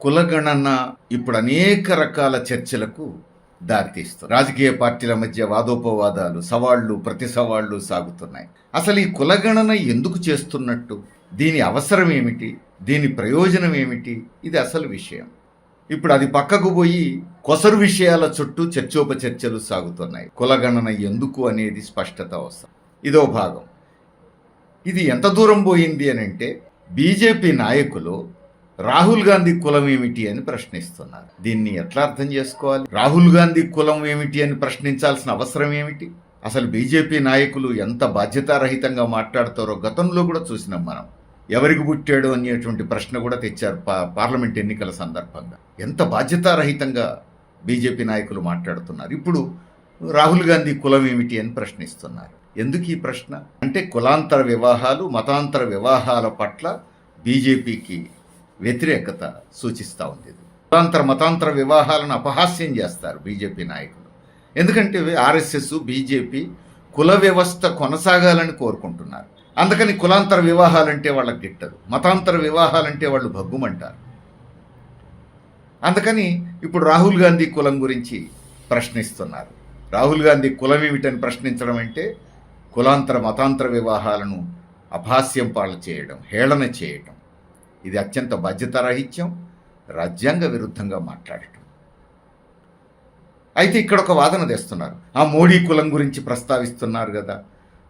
కులగణన ఇప్పుడు అనేక రకాల చర్చలకు దారితీస్తుంది. రాజకీయ పార్టీల మధ్య వాదోపవాదాలు సవాళ్ళు ప్రతి సవాళ్ళు సాగుతున్నాయి. అసలు ఈ కులగణన ఎందుకు చేస్తున్నట్టు? దీని అవసరం ఏమిటి? దీని ప్రయోజనం ఏమిటి? ఇది అసలు విషయం. ఇప్పుడు అది పక్కకు పోయి కొసరు విషయాల చుట్టూ చర్చోపచర్చలు సాగుతున్నాయి. కులగణన ఎందుకు అనేది స్పష్టత అవసరం. ఇదో భాగం. ఇది ఎంత దూరం పోయింది అని అంటే బీజేపీ నాయకులు రాహుల్ గాంధీ కులం ఏమిటి అని ప్రశ్నిస్తున్నారు. దీన్ని ఎట్లా అర్థం చేసుకోవాలి? రాహుల్ గాంధీ కులం ఏమిటి అని ప్రశ్నించాల్సిన అవసరం ఏమిటి? అసలు బీజేపీ నాయకులు ఎంత బాధ్యతారహితంగా మాట్లాడతారో గతంలో కూడా చూసినాం మనం. ఎవరికి పుట్టాడు అనేటువంటి ప్రశ్న కూడా తెచ్చారు పా పార్లమెంట్ ఎన్నికల సందర్భంగా. ఎంత బాధ్యతారహితంగా బీజేపీ నాయకులు మాట్లాడుతున్నారు? ఇప్పుడు రాహుల్ గాంధీ కులం ఏమిటి అని ప్రశ్నిస్తున్నారు. ఎందుకు ఈ ప్రశ్న? అంటే కులాంతర వివాహాలు మతాంతర వివాహాల పట్ల బీజేపీకి వ్యతిరేకత సూచిస్తూ ఉంది మతాంతర కులాంతర మతాంతర వివాహాలను అపహాస్యం చేస్తారు బీజేపీ నాయకులు. ఎందుకంటే ఆర్ఎస్ఎస్ బీజేపీ కుల వ్యవస్థ కొనసాగాలని కోరుకుంటున్నారు. అందుకని కులాంతర వివాహాలంటే వాళ్ళకి గిట్టదు. మతాంతర వివాహాలంటే వాళ్ళు భగ్గుమంటారు. అందుకని ఇప్పుడు రాహుల్ గాంధీ కులం గురించి ప్రశ్నిస్తున్నారు. రాహుల్ గాంధీ కులం ఏమిటని ప్రశ్నించడం అంటే కులాంతర మతాంతర వివాహాలను అభాస్యం పాలు చేయడం హేళన చేయడం. ఇది అత్యంత బాధ్యతారాహిత్యం రాజ్యాంగ విరుద్ధంగా మాట్లాడటం. అయితే ఇక్కడ ఒక వాదన తెస్తున్నారు. ఆ మోడీ కులం గురించి ప్రస్తావిస్తున్నారు కదా.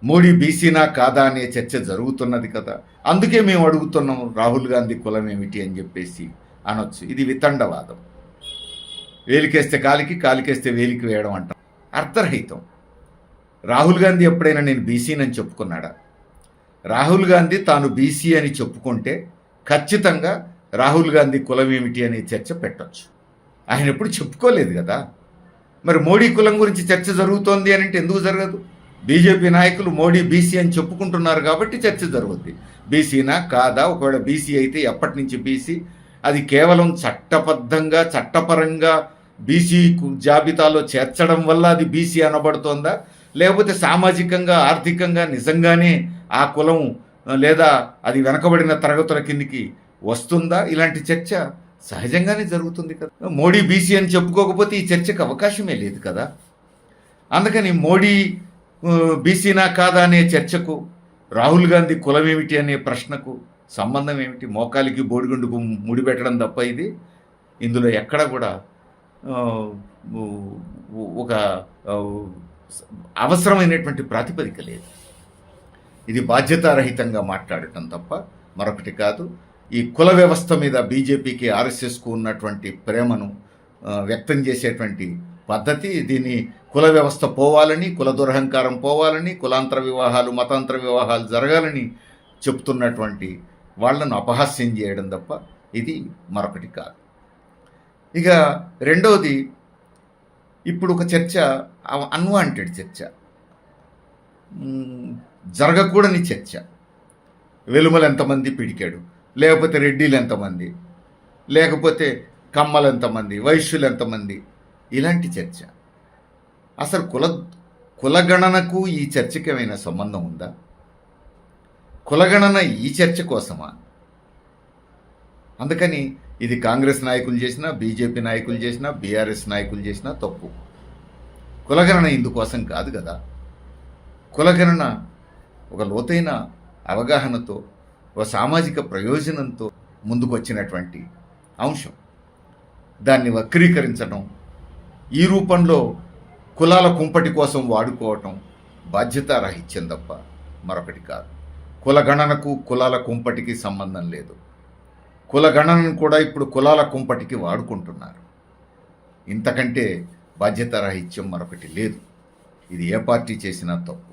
మోడీ బీసీనా కాదా అనే చర్చ జరుగుతున్నది కదా. అందుకే మేము అడుగుతున్నాం రాహుల్ గాంధీ కులం ఏమిటి అని చెప్పేసి అనొచ్చు. ఇది వితండవాదం. వేలికేస్తే కాలికి కాలికేస్తే వేలికి వేయడం అంటాం. అర్థరహితం. రాహుల్ గాంధీ ఎప్పుడైనా నేను బీసీనని చెప్పుకున్నాడా? రాహుల్ గాంధీ తాను బీసీ అని చెప్పుకుంటే ఖచ్చితంగా రాహుల్ గాంధీ కులం ఏమిటి అనే చర్చ పెట్టొచ్చు. ఆయన ఎప్పుడు చెప్పుకోలేదు కదా. మరి మోడీ కులం గురించి చర్చ జరుగుతోంది అని అంటే ఎందుకు జరగదు? బీజేపీ నాయకులు మోడీ బీసీ అని చెప్పుకుంటున్నారు కాబట్టి చర్చ జరుగుద్ది. బీసీనా కాదా? ఒకవేళ బీసీ అయితే ఎప్పటి నుంచి బీసీ? అది కేవలం చట్టబద్ధంగా చట్టపరంగా బీసీ జాబితాలో చేర్చడం వల్ల అది బీసీ అనబడుతోందా? లేకపోతే సామాజికంగా ఆర్థికంగా నిజంగానే ఆ కులం లేదా అది వెనకబడిన తరగతుల కిందికి వస్తుందా? ఇలాంటి చర్చ సహజంగానే జరుగుతుంది కదా. మోడీ బీసీ అని చెప్పుకోకపోతే ఈ చర్చకు అవకాశమే లేదు కదా. అందుకని మోడీ బీసీనా కాదా అనే చర్చకు రాహుల్ గాంధీ కులం ఏమిటి అనే ప్రశ్నకు సంబంధం ఏమిటి? మోకాలికి బోడిగుండుకు ముడిపెట్టడం తప్ప ఇది. ఇందులో ఎక్కడ కూడా ఒక అవసరమైనటువంటి ప్రాతిపదిక లేదు. ఇది బాధ్యతారహితంగా మాట్లాడటం తప్ప మరొకటి కాదు. ఈ కుల వ్యవస్థ మీద బీజేపీకి ఆర్ఎస్ఎస్కు ఉన్నటువంటి ప్రేమను వ్యక్తం చేసేటువంటి పద్ధతి దీన్ని కుల వ్యవస్థ పోవాలని కుల దురహంకారం పోవాలని కులాంతర వివాహాలు మతాంతర వివాహాలు జరగాలని చెప్తున్నటువంటి వాళ్ళను అపహాస్యం చేయడం తప్ప ఇది మరొకటి కాదు. ఇక రెండవది ఇప్పుడు ఒక చర్చ అన్వాంటెడ్ చర్చ. జరగకూడని చర్చ. వెలుమలు ఎంతమంది పిడికాడు? లేకపోతే రెడ్డిలు ఎంతమంది? లేకపోతే కమ్మలు ఎంతమంది? వైశ్యులు ఎంతమంది? ఇలాంటి చర్చ. అసలు కుల కులగణనకు ఈ చర్చకి ఏమైనా సంబంధం ఉందా? కులగణన ఈ చర్చ కోసమా? అందుకని ఇది కాంగ్రెస్ నాయకులు చేసినా బీజేపీ నాయకులు చేసినా బీఆర్ఎస్ నాయకులు చేసినా తప్పు. కులగణన ఇందుకోసం కాదు కదా. కులగణన ఒక లోతైన అవగాహనతో ఒక సామాజిక ప్రయోజనంతో ముందుకు వచ్చినటువంటి అంశం. దాన్ని వక్రీకరించడం ఈ రూపంలో కులాల కుంపటి కోసం వాడుకోవటం బాధ్యతారాహిత్యం తప్ప మరొకటి కాదు. కులగణనకు కులాల కుంపటికి సంబంధం లేదు. కులగణనను కూడా ఇప్పుడు కులాల కుంపటికి వాడుకుంటున్నారు. ఇంతకంటే బాధ్యతారాహిత్యం మరొకటి లేదు. ఇది ఏ పార్టీ చేసినా తప్పు.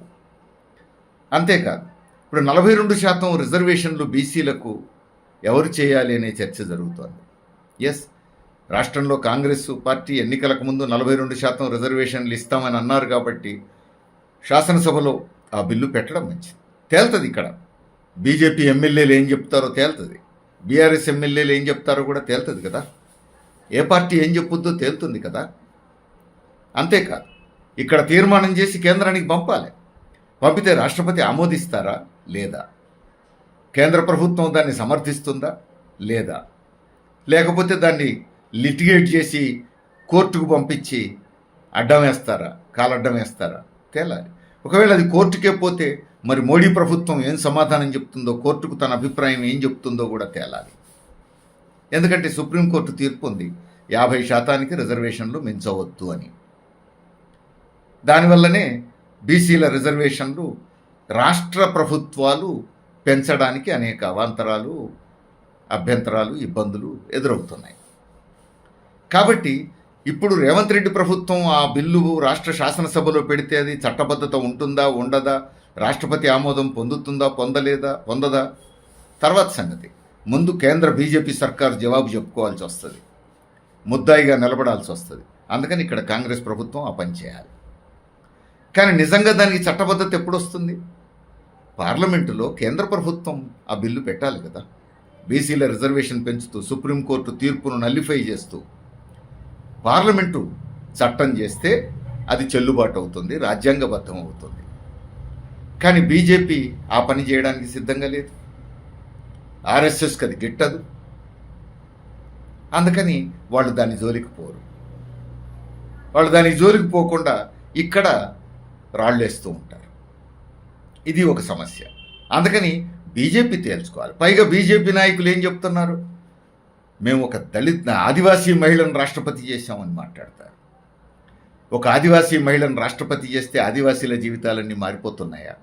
అంతేకాదు. ఇప్పుడు నలభై రెండు శాతం రిజర్వేషన్లు బీసీలకు ఎవరు చేయాలి అనే చర్చ జరుగుతోంది. ఎస్ రాష్ట్రంలో కాంగ్రెస్ పార్టీ ఎన్నికలకు ముందు నలభై రెండు శాతం రిజర్వేషన్లు ఇస్తామని అన్నారు కాబట్టి శాసనసభలో ఆ బిల్లు పెట్టడం మంచిది. తేల్తుంది ఇక్కడ. బీజేపీ ఎమ్మెల్యేలు ఏం చెప్తారో తేలుతుంది. బీఆర్ఎస్ ఎమ్మెల్యేలు ఏం చెప్తారో కూడా తేలుతుంది కదా. ఏ పార్టీ ఏం చెప్పుద్దో తేలుతుంది కదా. అంతేకాదు. ఇక్కడ తీర్మానం చేసి కేంద్రానికి పంపాలి. పంపితే రాష్ట్రపతి ఆమోదిస్తారా? లేదా. కేంద్ర ప్రభుత్వం దాన్ని సమర్థిస్తుందా? లేదా. లేకపోతే దాన్ని లిటిగేట్ చేసి కోర్టుకు పంపించి అడ్డం వేస్తారా? కాలడ్డం వేస్తారా? తేలాలి. ఒకవేళ అది కోర్టుకే పోతే మరి మోడీ ప్రభుత్వం ఏం సమాధానం చెప్తుందో కోర్టుకు తన అభిప్రాయం ఏం చెప్తుందో కూడా తేలాలి. ఎందుకంటే సుప్రీంకోర్టు తీర్పు ఉంది. యాభై శాతానికి రిజర్వేషన్లు మించవద్దు అని. దానివల్లనే బీసీల రిజర్వేషన్లు రాష్ట్ర ప్రభుత్వాలు పెంచడానికి అనేక అవాంతరాలు అభ్యంతరాలు ఇబ్బందులు ఎదురవుతున్నాయి. కాబట్టి ఇప్పుడు రేవంత్ రెడ్డి ప్రభుత్వం ఆ బిల్లు రాష్ట్ర శాసనసభలో పెడితే అది చట్టబద్ధత ఉంటుందా ఉండదా? రాష్ట్రపతి ఆమోదం పొందుతుందా పొందలేదా పొందదా? తర్వాత సంగతి. ముందు కేంద్ర బీజేపీ సర్కార్ జవాబు చెప్పుకోవాల్సి వస్తుంది. ముద్దాయిగా నిలబడాల్సి వస్తుంది. అందుకని ఇక్కడ కాంగ్రెస్ ప్రభుత్వం ఆ పని చేయాలి. కానీ నిజంగా దానికి చట్టబద్ధత ఎప్పుడు వస్తుంది పార్లమెంటులో కేంద్ర ప్రభుత్వం ఆ బిల్లు పెట్టాలి కదా. బీసీల రిజర్వేషన్ పెంచుతూ సుప్రీంకోర్టు తీర్పును నల్లిఫై చేస్తూ పార్లమెంటు చట్టం చేస్తే అది చెల్లుబాటు అవుతుంది రాజ్యాంగబద్ధం అవుతుంది కానీ బీజేపీ ఆ పని చేయడానికి సిద్ధంగా లేదు. ఆర్ఎస్ఎస్కి అది గిట్టదు. అందుకని వాళ్ళు దాని జోలికి పోరు. వాళ్ళు దాని జోలికి పోకుండా ఇక్కడ రాళ్ళేస్తూ ఉంటారు. ఇది ఒక సమస్య. అందుకని బీజేపీ తేల్చుకోవాలి. పైగా బీజేపీ నాయకులు ఏం చెప్తున్నారు? మేము ఒక దళిత ఆదివాసీ మహిళను రాష్ట్రపతి చేశామని మాట్లాడతారు. ఒక ఆదివాసీ మహిళను రాష్ట్రపతి చేస్తే ఆదివాసీల జీవితాలన్నీ మారిపోతున్నాయా?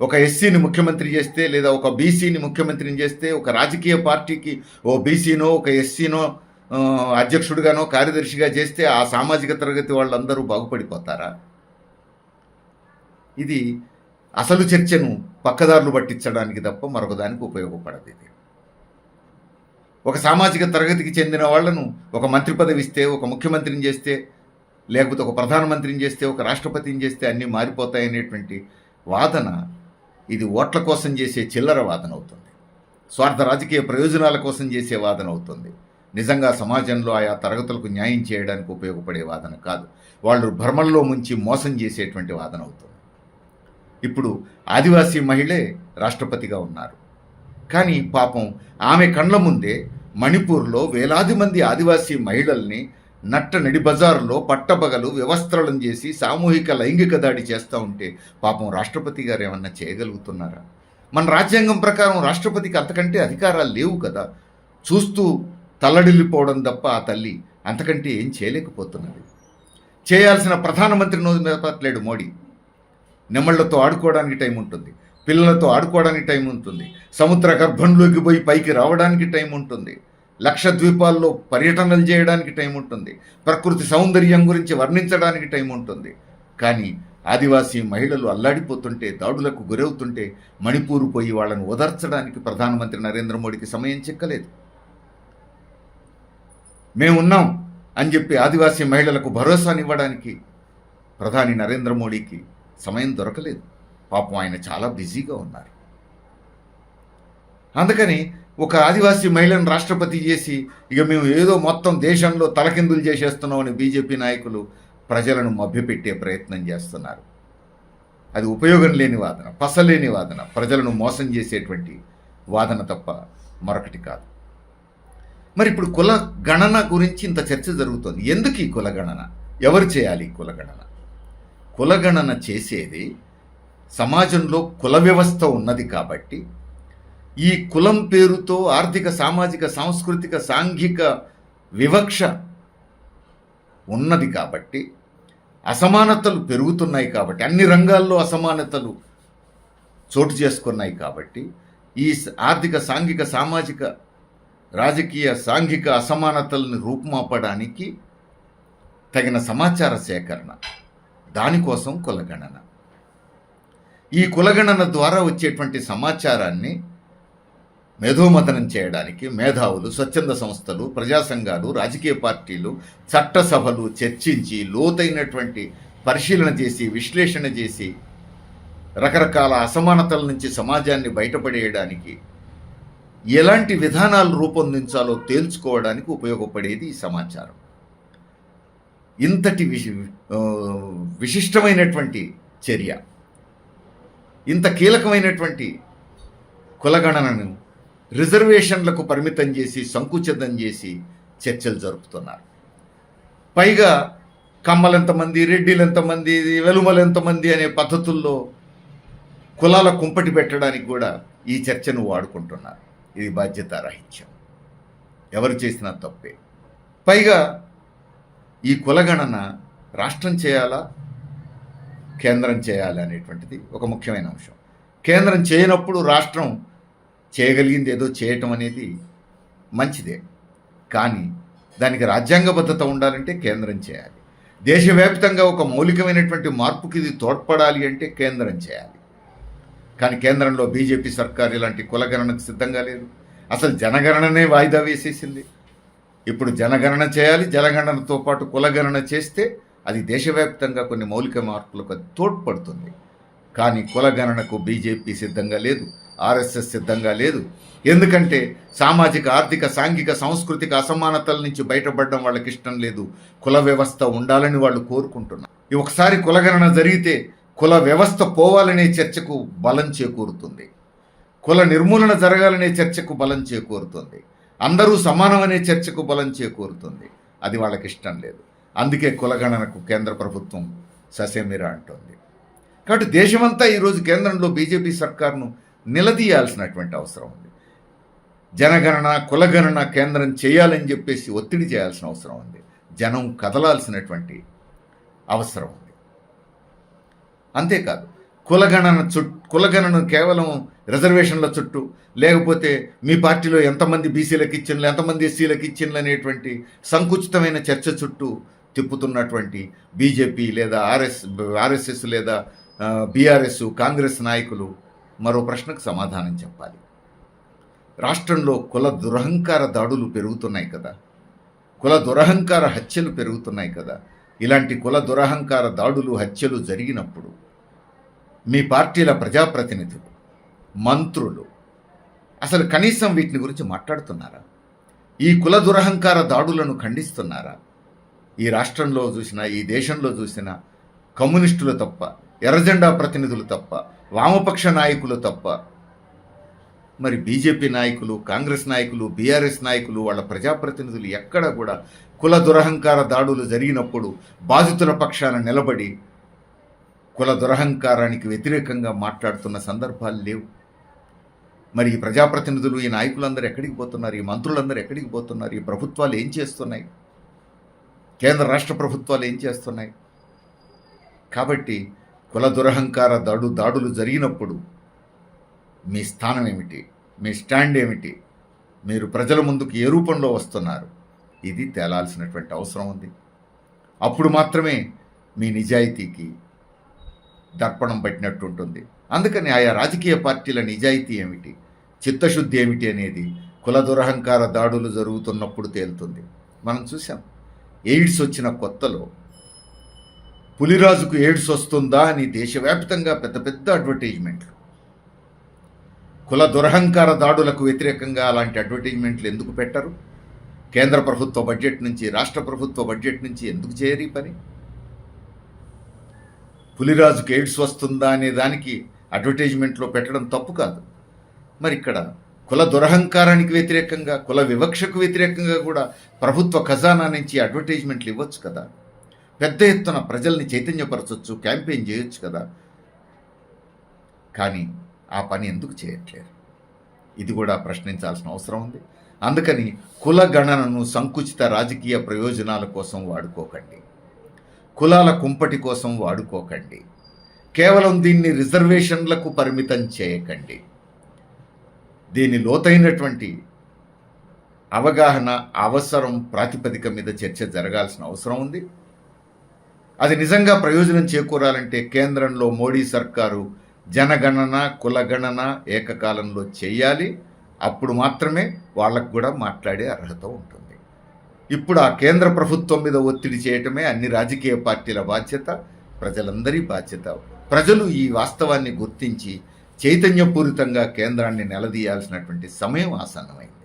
ఒక ఎస్సీని ముఖ్యమంత్రి చేస్తే లేదా ఒక బీసీని ముఖ్యమంత్రిని చేస్తే ఒక రాజకీయ పార్టీకి ఓ బీసీనో ఒక ఎస్సీనో అధ్యక్షుడిగానో కార్యదర్శిగా చేస్తే ఆ సామాజిక తరగతి వాళ్ళందరూ బాగుపడిపోతారా? ఇది అసలు చర్చను పక్కదారులు పట్టించడానికి తప్ప మరొకదానికి ఉపయోగపడదు ఇది. ఒక సామాజిక తరగతికి చెందిన వాళ్ళను ఒక మంత్రి పదవి ఇస్తే ఒక ముఖ్యమంత్రిని చేస్తే లేకపోతే ఒక ప్రధానమంత్రిని చేస్తే ఒక రాష్ట్రపతిని చేస్తే అన్నీ మారిపోతాయనేటువంటి వాదన ఇది ఓట్ల కోసం చేసే చిల్లర వాదన అవుతుంది. స్వార్థ రాజకీయ ప్రయోజనాల కోసం చేసే వాదన అవుతుంది. నిజంగా సమాజంలో ఆయా తరగతులకు న్యాయం చేయడానికి ఉపయోగపడే వాదన కాదు. వాళ్ళు భ్రమల్లో ముంచి మోసం చేసేటువంటి వాదన అవుతుంది. ఇప్పుడు ఆదివాసీ మహిళే రాష్ట్రపతిగా ఉన్నారు. కానీ పాపం ఆమె కండ్ల ముందే మణిపూర్లో వేలాది మంది ఆదివాసీ మహిళల్ని నట్ట నడి బజారులో పట్టబగలు వ్యవస్థలను చేసి సామూహిక లైంగిక దాడి చేస్తూ ఉంటే పాపం రాష్ట్రపతి గారు ఏమన్నా చేయగలుగుతున్నారా? మన రాజ్యాంగం ప్రకారం రాష్ట్రపతికి అంతకంటే అధికారాలు లేవు కదా. చూస్తూ తల్లడిల్లిపోవడం తప్ప ఆ తల్లి అంతకంటే ఏం చేయలేకపోతున్నది. చేయాల్సిన ప్రధానమంత్రి నోదిలేడు మోడీ. నెమళ్ళతో ఆడుకోవడానికి టైం ఉంటుంది. పిల్లలతో ఆడుకోవడానికి టైం ఉంటుంది. సముద్ర గర్భంలోకి పోయి పైకి రావడానికి టైం ఉంటుంది. లక్షద్వీపాల్లో పర్యటనలు చేయడానికి టైం ఉంటుంది. ప్రకృతి సౌందర్యం గురించి వర్ణించడానికి టైం ఉంటుంది. కానీ ఆదివాసీ మహిళలు అల్లాడిపోతుంటే దాడులకు గురవుతుంటే మణిపూర్ పోయి వాళ్ళను ఓదార్చడానికి ప్రధానమంత్రి నరేంద్ర మోడీకి సమయం చిక్కలేదు. మేమున్నాం అని చెప్పి ఆదివాసీ మహిళలకు భరోసానివ్వడానికి ప్రధాని నరేంద్ర మోడీకి సమయం దొరకలేదు. పాపం ఆయన చాలా బిజీగా ఉన్నారు. అందుకని ఒక ఆదివాసీ మహిళను రాష్ట్రపతి చేసి ఇక మేము ఏదో మొత్తం దేశంలో తలకిందులు చేసేస్తున్నామని బీజేపీ నాయకులు ప్రజలను మభ్యపెట్టే ప్రయత్నం చేస్తున్నారు. అది ఉపయోగం లేని వాదన పసలేని వాదన ప్రజలను మోసం చేసేటువంటి వాదన తప్ప మరొకటి కాదు. మరి ఇప్పుడు కుల గణన గురించి ఇంత చర్చ జరుగుతోంది. ఎందుకు ఈ కులగణన ఎవరు చేయాలి ఈ కులగణన కులగణన చేసేది సమాజంలో కుల వ్యవస్థ ఉన్నది కాబట్టి ఈ కులం పేరుతో ఆర్థిక సామాజిక సాంస్కృతిక సాంఘిక వివక్ష ఉన్నది కాబట్టి అసమానతలు పెరుగుతున్నాయి కాబట్టి అన్ని రంగాల్లో అసమానతలు చోటు చేసుకున్నాయి కాబట్టి ఈ ఆర్థిక సాంఘిక సామాజిక రాజకీయ సాంఘిక అసమానతలను రూపుమాపడానికి తగిన సమాచార సేకరణ దానికోసం కులగణన. ఈ కులగణన ద్వారా వచ్చేటువంటి సమాచారాన్ని మేధోమథనం చేయడానికి మేధావులు స్వచ్ఛంద సంస్థలు ప్రజా సంఘాలు రాజకీయ పార్టీలు చట్టసభలు చర్చించి లోతైనటువంటి పరిశీలన చేసి విశ్లేషణ చేసి రకరకాల అసమానతల నుంచి సమాజాన్ని బయటపడేయడానికి ఎలాంటి విధానాలు రూపొందించాలో తేల్చుకోవడానికి ఉపయోగపడేది ఈ సమాచారం. ఇంతటి విశి విశిష్టమైనటువంటి చర్య. ఇంత కీలకమైనటువంటి కులగణనను రిజర్వేషన్లకు పరిమితం చేసి సంకుచితం చేసి చర్చలు జరుపుతున్నారు. పైగా కమ్మలెంతమంది రెడ్డిలెంతమంది వెలుమలెంతమంది అనే పద్ధతుల్లో కులాల కుంపటి పెట్టడానికి కూడా ఈ చర్చను వాడుకుంటున్నారు. ఇది బాధ్యతారాహిత్యం. ఎవరు చేసినా తప్పే. పైగా ఈ కులగణన రాష్ట్రం చేయాలా? కేంద్రం చేయాలి అనేటువంటిది ఒక ముఖ్యమైన అంశం. కేంద్రం చేయనప్పుడు రాష్ట్రం చేయగలిగింది ఏదో చేయటం అనేది మంచిదే. కానీ దానికి రాజ్యాంగబద్ధత ఉండాలంటే కేంద్రం చేయాలి. దేశవ్యాప్తంగా ఒక మౌలికమైనటువంటి మార్పుకి ఇది తోడ్పడాలి అంటే కేంద్రం చేయాలి. కానీ కేంద్రంలో బీజేపీ సర్కార్ ఇలాంటి కులగణనకు సిద్ధంగా లేదు. అసలు జనగణననే వాయిదా వేసేసింది. ఇప్పుడు జనగణన చేయాలి జనగణనతో పాటు కులగణన చేస్తే అది దేశవ్యాప్తంగా కొన్ని మౌలిక మార్పులకు తోడ్పడుతుంది. కానీ కులగణనకు బీజేపీ సిద్ధంగా లేదు ఆర్ఎస్ఎస్ సిద్ధంగా లేదు. ఎందుకంటే సామాజిక ఆర్థిక సాంఘిక సాంస్కృతిక అసమానతల నుంచి బయటపడడం వాళ్ళకి ఇష్టం లేదు. కుల వ్యవస్థ ఉండాలని వాళ్ళు కోరుకుంటున్నారు. ఈ ఒకసారి కులగణన జరిగితే కుల వ్యవస్థ పోవాలనే చర్చకు బలం చేకూరుతుంది. కుల నిర్మూలన జరగాలనే చర్చకు బలం చేకూరుతుంది. అందరూ సమానమనే చర్చకు బలం చేకూరుతుంది. అది వాళ్ళకి ఇష్టం లేదు. అందుకే కులగణనకు కేంద్ర ప్రభుత్వం ససేమిరా అంటోంది. కాబట్టి దేశమంతా ఈరోజు కేంద్రంలో బీజేపీ సర్కార్ను నిలదీయాల్సినటువంటి అవసరం ఉంది. జనగణన కులగణన కేంద్రం చేయాలని చెప్పేసి ఒత్తిడి చేయాల్సిన అవసరం ఉంది. జనం కదలాల్సినటువంటి అవసరం ఉంది. అంతేకాదు కులగణన చుట్టూ కులగణన కేవలం రిజర్వేషన్ల చుట్టూ లేకపోతే మీ పార్టీలో ఎంతమంది బీసీలకు ఇచ్చిండ్లు ఎంతమంది ఎస్సీలకు ఇచ్చిండ్లు అనేటువంటి సంకుచితమైన చర్చ చుట్టూ తిప్పుతున్నటువంటి బీజేపీ లేదా ఆర్ఎస్ ఆర్ఎస్ఎస్ లేదా బీఆర్ఎస్ కాంగ్రెస్ నాయకులు మరో ప్రశ్నకు సమాధానం చెప్పాలి. రాష్ట్రంలో కుల దురహంకార దాడులు పెరుగుతున్నాయి కదా. కుల దురహంకార హత్యలు పెరుగుతున్నాయి కదా. ఇలాంటి కుల దురహంకార దాడులు హత్యలు జరిగినప్పుడు మీ పార్టీల ప్రజాప్రతినిధులు మంత్రులు. అసలు కనీసం వీటిని గురించి మాట్లాడుతున్నారా? ఈ కుల దురహంకార దాడులను ఖండిస్తున్నారా? ఈ రాష్ట్రంలో చూసిన ఈ దేశంలో చూసిన కమ్యూనిస్టులు తప్ప ఎర్రజెండా ప్రతినిధులు తప్ప వామపక్ష నాయకులు తప్ప మరి బీజేపీ నాయకులు కాంగ్రెస్ నాయకులు బీఆర్ఎస్ నాయకులు వాళ్ళ ప్రజాప్రతినిధులు ఎక్కడ కూడా కుల దురహంకార దాడులు జరిగినప్పుడు బాధితుల పక్షాన నిలబడి కుల దురహంకారానికి వ్యతిరేకంగా మాట్లాడుతున్న సందర్భాలు లేవు. మరి ఈ ప్రజాప్రతినిధులు ఈ నాయకులందరూ ఎక్కడికి పోతున్నారు? ఈ మంత్రులందరూ ఎక్కడికి పోతున్నారు? ఈ ప్రభుత్వాలు ఏం చేస్తున్నాయి? కేంద్ర రాష్ట్ర ప్రభుత్వాలు ఏం చేస్తున్నాయి? కాబట్టి కుల దురహంకార దాడు దాడులు జరిగినప్పుడు మీ స్థానం ఏమిటి? మీ స్టాండ్ ఏమిటి? మీరు ప్రజల ముందుకు ఏ రూపంలో వస్తున్నారు? ఇది తేలాల్సినటువంటి అవసరం ఉంది. అప్పుడు మాత్రమే మీ నిజాయితీకి దర్పణం పట్టినట్టు ఉంటుంది. అందుకని ఆయా రాజకీయ పార్టీల నిజాయితీ ఏమిటి? చిత్తశుద్ధి ఏమిటి అనేది కుల దురహంకార దాడులు జరుగుతున్నప్పుడు తేలుతుంది. మనం చూసాం ఎయిడ్స్ వచ్చిన కొత్తలో పులిరాజుకు ఎయిడ్స్ వస్తుందా అని దేశవ్యాప్తంగా పెద్ద పెద్ద అడ్వర్టైజ్మెంట్లు. కుల దురహంకార దాడులకు వ్యతిరేకంగా అలాంటి అడ్వర్టైజ్మెంట్లు ఎందుకు పెట్టరు? కేంద్ర ప్రభుత్వ బడ్జెట్ నుంచి రాష్ట్ర ప్రభుత్వ బడ్జెట్ నుంచి ఎందుకు చేయరు పని? పులిరాజుకి ఎయిడ్స్ వస్తుందా అనే దానికి అడ్వర్టైజ్మెంట్లో పెట్టడం తప్పు కాదు. మరి ఇక్కడ కుల దురహంకారానికి వ్యతిరేకంగా కుల వివక్షకు వ్యతిరేకంగా కూడా ప్రభుత్వ ఖజానా నుంచి అడ్వర్టైజ్మెంట్లు ఇవ్వచ్చు కదా. పెద్ద ఎత్తున ప్రజల్ని చైతన్యపరచవచ్చు క్యాంపెయిన్ చేయొచ్చు కదా. కానీ ఆ పని ఎందుకు చేయట్లేదు? ఇది కూడా ప్రశ్నించాల్సిన అవసరం ఉంది. అందుకని కుల గణనను సంకుచిత రాజకీయ ప్రయోజనాల కోసం వాడుకోకండి. కులాల కుంపటి కోసం వాడుకోకండి. కేవలం దీన్ని రిజర్వేషన్లకు పరిమితం చేయకండి. దీని లోతైనటువంటి అవగాహన అవసరం ప్రాతిపదిక మీద చర్చ జరగాల్సిన అవసరం ఉంది. అది నిజంగా ప్రయోజనం చేకూరాలంటే కేంద్రంలో మోడీ సర్కారు జనగణన కులగణన ఏకకాలంలో చేయాలి. అప్పుడు మాత్రమే వాళ్ళకు కూడా మాట్లాడే అర్హత ఉంటుంది. ఇప్పుడు ఆ కేంద్ర ప్రభుత్వం మీద ఒత్తిడి చేయటమే అన్ని రాజకీయ పార్టీల బాధ్యత ప్రజలందరి బాధ్యత. ప్రజలు ఈ వాస్తవాన్ని గుర్తించి చైతన్యపూరితంగా కేంద్రాన్ని నిలదీయాల్సినటువంటి సమయం ఆసన్నమైంది.